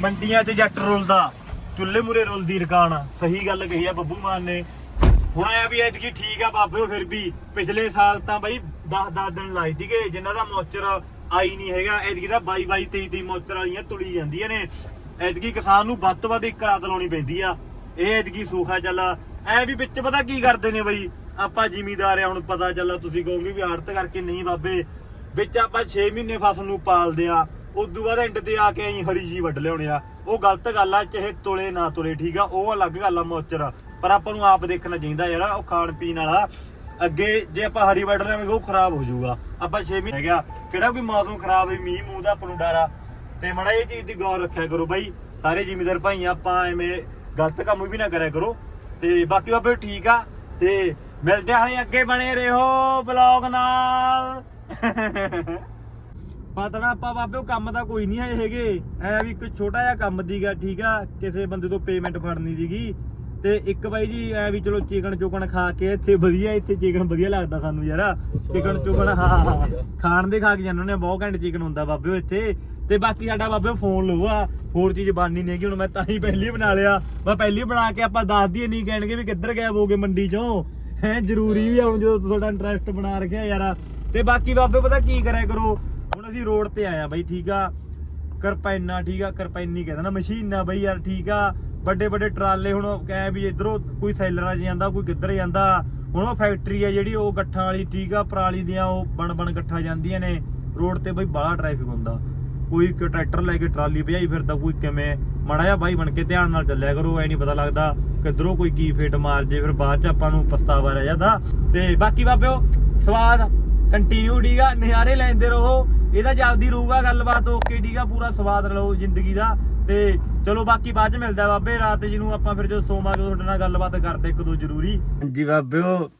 ਮੰਡੀਆਂ 'ਚ ਜੱਟ ਰੁਲਦਾ। ਚੁੱਲ੍ਹੇ ਮੁਰੇ ਰੁਲਦੀ ਰਕਾਨ ਸਹੀ ਗੱਲ ਕਹੀ ਆ ਬੱਬੂ ਮਾਨ ਨੇ। ਹੁਣ ਆਇਆ ਵੀ ਐਤਕੀ ਠੀਕ ਆ ਬਾਬੇ, ਫਿਰ ਵੀ। ਪਿਛਲੇ ਸਾਲ ਤਾਂ ਬਾਈ 10-10 ਦਿਨ ਲਾਈ ਸੀਗੇ, ਜਿਨ੍ਹਾਂ ਦਾ ਮੋਇਸਚਰ ਆਈ ਨਹੀਂ ਹੈਗਾ। ਐਤਕੀ ਤਾਂ 22-22 23-23 ਮੋਇਸਚਰ ਵਾਲੀਆਂ ਤੁਲੀ ਜਾਂਦੀਆਂ ਨੇ। ਐਤਕੀ ਕਿਸਾਨ ਨੂੰ ਵੱਧ ਤੋਂ ਵੱਧ ਇੱਕ ਰਾਤ ਲਾਉਣੀ ਪੈਂਦੀ ਆ। ਇਹ ਐਤਕੀ ਸੂਖਾ ਚੱਲ ਐ ਵੀ ਵਿੱਚ ਪਤਾ ਕੀ ਕਰਦੇ ਨੇ ਬਈ? ਆਪਾਂ ਜ਼ਿਮੀਦਾਰ ਆ, ਹੁਣ ਪਤਾ ਚੱਲਾ ਤੁਸੀਂ ਕਹੋਗੇ ਵੀ ਆੜਤ ਕਰਕੇ ਨਹੀਂ ਬਾਬੇ। ਵਿੱਚ ਆਪਾਂ 6 ਮਹੀਨੇ ਫਸਲ ਨੂੰ ਪਾਲਦੇ ਆ। ਉਦੋਂ ਬਾਅਦ ਐਂਡ ਤੇ ਆ ਕੇ ਅਸੀਂ ਹਰੀ ਜੀ ਵੱਢ ਲਿਆਉਣੇ ਆ। ਉਹ ਗਲਤ ਗੱਲ ਆ, ਚਾਹੇ ਤੁਲੇ ਨਾ ਤੁਲੇ, ਠੀਕ ਆ? ਉਹ ਅਲੱਗ ਗੱਲ ਆ ਮੋਚਰ। ਪਰ ਆਪਾਂ ਨੂੰ ਆਪ ਦੇਖਣਾ ਚਾਹੀਦਾ ਯਾਰ, ਉਹ ਖਾਣ ਪੀਣ ਵਾਲਾ। ਅੱਗੇ ਜੇ ਆਪਾਂ ਹਰੀ ਵੱਢ ਲਾਂਗੇ ਉਹ ਖਰਾਬ ਹੋ ਜਾਊਗਾ। ਆਪਾਂ 6 ਮਹੀਨੇ ਹੈਗਾ ਕਿਹੜਾ ਕੋਈ ਮੌਸਮ ਖਰਾਬ ਹੈ ਮੀਂਹ, ਮੂੰਹ ਦਾ ਆਪਾਂ ਨੂੰ ਡਰ ਆ। ਤੇ ਮੜਾ ਇਹ ਚੀਜ਼ ਦੀ ਗੌਰ ਰੱਖਿਆ ਕਰੋ ਬਾਈ। ਸਾਰੇ ਜ਼ਿਮੀਦਾਰ ਭਾਈ ਆਪਾਂ ਐਵੇਂ ਗਲਤ ਕੰਮ ਵੀ ਨਾ ਕਰਿਆ ਕਰੋ। ਤੇ ਬਾਕੀ ਬਾਬੇ ਠੀਕ ਆ। ਤੇ ਮਿਲਦੇ ਹਾਂ ਅੱਗੇ ਬਣੇ ਰਹੋ ਬਲੌਗ ਨਾਲ। [LAUGHS] ਪਤੜਾ ਆਪਾਂ ਬਾਬੇ ਕੰਮ ਦਾ ਕੋਈ ਨਹੀਂ ਆਏ ਹੈਗੇ। ਐ ਵੀ ਇੱਕ ਛੋਟਾ ਜਿਹਾ ਕੰਮ ਦੀਗਾ, ਠੀਕ ਆ। ਕਿਸੇ ਬੰਦੇ ਤੋਂ ਪੇਮੈਂਟ ਫੜਨੀ ਸੀਗੀ। ਤੇ ਇੱਕ ਬਾਈ ਜੀ ਐ ਵੀ ਚਲੋ ਚਿਕਨ ਚੁਕਨ ਖਾ ਕੇ ਇੱਥੇ ਵਧੀਆ ਇੱਥੇ ਚਿਕਨ ਵਧੀਆ ਲੱਗਦਾ ਸਾਨੂੰ ਯਾਰ। ਚਿਕਨ ਚੁਕਨ ਹਾਂ ਹਾਂ, ਹਾਂ। ਖਾਣ ਦੇ ਖਾ ਕੇ ਜਾਂਦੇ ਨੇ ਬਹੁਤ ਘੰਟੇ ਚਿਕਨ ਹੁੰਦਾ ਬਾਬੇ ਇੱਥੇ। ਤੇ ਬਾਕੀ ਸਾਡਾ ਬਾਬੇ ਫੋਨ ਲਊ ਆ ਹੋਰ ਚੀਜ਼ ਬਣਨੀ ਨਹੀਂ ਹੈਗੀ ਹੁਣ ਮੈਂ ਤਾਂ ਹੀ ਪਹਿਲੀ ਬਣਾ ਲਿਆ। ਮੈਂ ਪਹਿਲੀ ਬਣਾ ਕੇ ਆਪਾਂ ਦੱਸ ਦਈਏ ਨਹੀਂ ਕਹਿਣਗੇ ਵੀ ਕਿੱਧਰ ਗਏ ਹੋਗੇ ਮੰਡੀ ਚੋਂ। ਹੈ ਜ਼ਰੂਰੀ ਵੀ ਹੁਣ ਜਦੋਂ ਤੁਹਾਡਾ ਇੰਟਰਸਟ ਬਣਾ ਰੱਖਿਆ ਯਾਰ। ਤੇ ਬਾਕੀ ਬਾਬੇ ਪਤਾ ਕੀ ਕਰਿਆ ਕਰੋ ਹੁਣ ਅਸੀਂ ਰੋਡ ਤੇ ਆਇਆ ਬਾਈ ਠੀਕ ਆ? ਕਰਪੈਨਾ ਠੀਕ ਆ? ਕਰਪੈਨੀ ਕਹਿੰਦਾ ਨਾ ਮਸ਼ੀਨਾਂ ਬਈ ਯਾਰ ਠੀਕ ਆ? ਵੱਡੇ ਵੱਡੇ ਟਰਾਲੇ ਹੁਣ ਕਹਿ ਵੀ ਇਧਰੋਂ ਕੋਈ ਸੈਲਰਾਂ 'ਚ ਜਾਂਦਾ, ਕੋਈ ਕਿੱਧਰ ਜਾਂਦਾ, ਹੁਣ ਉਹ ਫੈਕਟਰੀ ਆ ਜਿਹੜੀ ਉਹ ਗੱਠਾਂ ਵਾਲੀ, ਠੀਕ ਪਰਾਲੀ ਦੀਆਂ ਉਹ ਬਣ ਬਣ ਗੱਠਾਂ ਜਾਂਦੀਆਂ ਨੇ, ਰੋਡ ਤੇ ਬਈ ਬੜਾ ਟ੍ਰੈਫਿਕ ਹੁੰਦਾ। ਕੋਈ ਇੱਕ ਟਰੈਕਟਰ ਲੈ ਕੇ ਟਰਾਲੀ ਭਜਾਈ ਫਿਰਦਾ, ਕੋਈ ਕਿਵੇਂ, ਮਾੜਾ ਜਿਹਾ ਬਾਈ ਬਣ ਕੇ ਧਿਆਨ ਨਾਲ ਚੱਲਿਆ ਕਰੋ, ਐ ਨਹੀਂ ਪਤਾ ਲੱਗਦਾ ਕਿਧਰੋਂ ਕੋਈ ਕੀ ਫੇਟ ਮਾਰ ਜੇ, ਫਿਰ ਬਾਅਦ ਚ ਆਪਾਂ ਨੂੰ ਪਛਤਾਵਾ ਰਹਿ ਜਾਂਦਾ। ਤੇ ਬਾਕੀ ਬਾਬਿਓ, ਸਵਾਦ ਕੰਟੀਨਿਊ ਡੀਗਾ ਨਜ਼ਾਰੇ ਲੈਂਦੇ ਰਹੋ, ਇਹਦਾ ਜਲਦੀ ਰਹੂਗਾ ਗੱਲਬਾਤ, ਓਕੇ, ਠੀਕਾ ਪੂਰਾ ਸਵਾਦ ਲਓ ਜ਼ਿੰਦਗੀ ਦਾ, ਤੇ ਚਲੋ ਬਾਕੀ ਬਾਅਦ ਚ ਮਿਲਦਾ ਬਾਬੇ, ਰਾਤ ਜੀ ਆਪਾਂ ਫਿਰ ਜਦੋਂ ਸੋਵਾਂਗੇ ਤੁਹਾਡੇ ਨਾਲ ਗੱਲਬਾਤ ਕਰਦੇ ਇੱਕ ਦੋ ਜ਼ਰੂਰੀ। ਹਾਂਜੀ ਬਾਬਿਓ।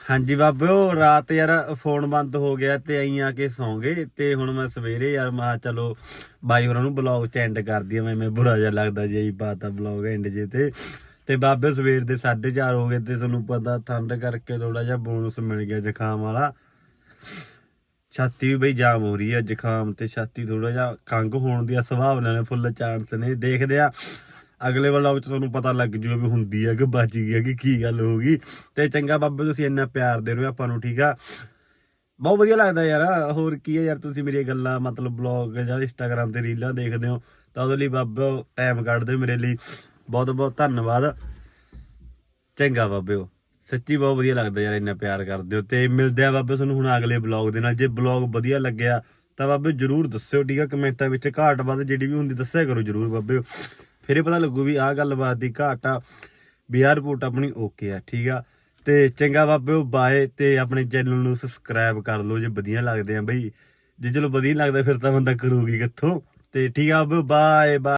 ਹਾਂਜੀ ਬਾਬਿਓ, ਰਾਤ ਯਾਰ ਫੋਨ ਬੰਦ ਹੋ ਗਿਆ ਤੇ ਅਸੀਂ ਆ ਕੇ ਸੌਂ ਗਏ ਤੇ ਹੁਣ ਮੈਂ ਸਵੇਰੇ ਯਾਰ ਮੈਂ ਕਿਹਾ ਚਲੋ ਬਾਈ ਹੋਰਾਂ ਨੂੰ ਬਲੌਗ ਚ ਐਂਡ ਕਰਦੀ ਆ, ਮੈਂ ਬੁਰਾ ਜਿਹਾ ਲੱਗਦਾ ਜੇ ਹੀ ਪਾਤਾ ਬਲੌਗ ਐਂਡ ਜੇ ਤੇ। ਤੇ ਬਾਬੇ ਸਵੇਰ ਦੇ 4:30 ਹੋ ਗਏ ਤੇ ਤੁਹਾਨੂੰ ਪਤਾ ਠੰਡ ਕਰਕੇ ਥੋੜਾ ਜਿਹਾ ਬੋਨਸ ਮਿਲ ਗਿਆ ਜ਼ੁਕਾਮ ਵਾਲਾ। ਛਾਤੀ ਵੀ ਬਈ ਜਾਮ ਹੋ ਰਹੀ ਹੈ ਜ਼ੁਕਾਮ ਤੇ ਛਾਤੀ ਥੋੜਾ ਜਿਹਾ ਖੰਗ ਹੋਣ ਦੀ ਸੰਭਾਵਨਾ ਨੇ ਫੁੱਲ ਚਾਂਸ ਨੇ। ਦੇਖਦੇ ਆ, ਅਗਲੇ ਵਲੌਗ ਚ ਤੁਹਾਨੂੰ ਪਤਾ ਲੱਗ ਜੂਗਾ ਵੀ ਹੁੰਦੀ ਹੈ ਕਿ ਬਚ ਗਈ ਹੈ ਕਿ ਕੀ ਗੱਲ ਹੋ ਗਈ। ਤੇ ਚੰਗਾ ਬਾਬੇ, ਤੁਸੀਂ ਇੰਨਾ ਪਿਆਰ ਦੇ ਰਹੇ ਹੋ ਆਪਾਂ ਨੂੰ, ਠੀਕ ਆ? ਬਹੁਤ ਵਧੀਆ ਲੱਗਦਾ ਯਾਰ, ਹੋਰ ਕੀ ਹੈ ਯਾਰ, ਤੁਸੀਂ ਮੇਰੀਆਂ ਗੱਲਾਂ, ਮਤਲਬ ਬਲੌਗ ਜਾਂ ਇੰਸਟਾਗ੍ਰam ਤੇ ਰੀਲਾਂ ਦੇਖਦੇ ਹੋ, ਤਾਂ ਉਹਦੇ ਲਈ ਬਾਬੇ ਟਾਈਮ ਕੱਢਦੇ ਹੋ ਮੇਰੇ ਲਈ। ਬਹੁਤ ਬਹੁਤ ਧੰਨਵਾਦ। ਚੰਗਾ ਬਾਬਿਓ ਸੱਚੀ ਬਹੁਤ ਵਧੀਆ ਲੱਗਦਾ ਯਾਰ, ਇੰਨਾ ਪਿਆਰ ਕਰਦੇ ਹੋ। ਤੇ ਮਿਲਦੇ ਆ ਬਾਬੇ ਤੁਹਾਨੂੰ ਹੁਣ ਅਗਲੇ ਬਲੌਗ ਦੇ ਨਾਲ। ਜੇ ਬਲੌਗ ਵਧੀਆ ਲੱਗਿਆ, ਤਾਂ ਬਾਬੇ ਜਰੂਰ ਦੱਸਿਓ, ਠੀਕ ਆ? ਕਮੈਂਟਾਂ ਵਿੱਚ ਘਾਟ ਵੱਧ ਜਿਹੜੀ ਵੀ ਹੁੰਦੀ, ਦੱਸਿਆ ਕਰੋ ਜਰੂਰ ਬਾਬਿਓ ਫਿਰ ਇਹ ਪਤਾ ਲੱਗੂ ਵੀ ਆਹ ਗੱਲਬਾਤ ਦੀ ਘਾਟ ਆ, ਵੀ ਆਹ ਰਿਪੋਰਟ ਆਪਣੀ ਓਕੇ ਆ, ਠੀਕ ਆ? ਤੇ ਚੰਗਾ ਬਾਬਿਓ ਬਾਏ ਤੇ ਆਪਣੇ ਚੈਨਲ ਨੂੰ ਸਬਸਕ੍ਰਾਈਬ ਕਰ ਲਓ ਜੇ ਵਧੀਆ ਲੱਗਦੇ ਆ ਬਈ। ਜੇ ਚਲੋ ਵਧੀਆ ਲੱਗਦਾ, ਫਿਰ ਤਾਂ ਬੰਦਾ ਕਰੂਗੀ ਕਿੱਥੋਂ? ਤੇ ਠੀਕ ਆ ਬਾਬੇ ਬਾਏ ਬਾਏ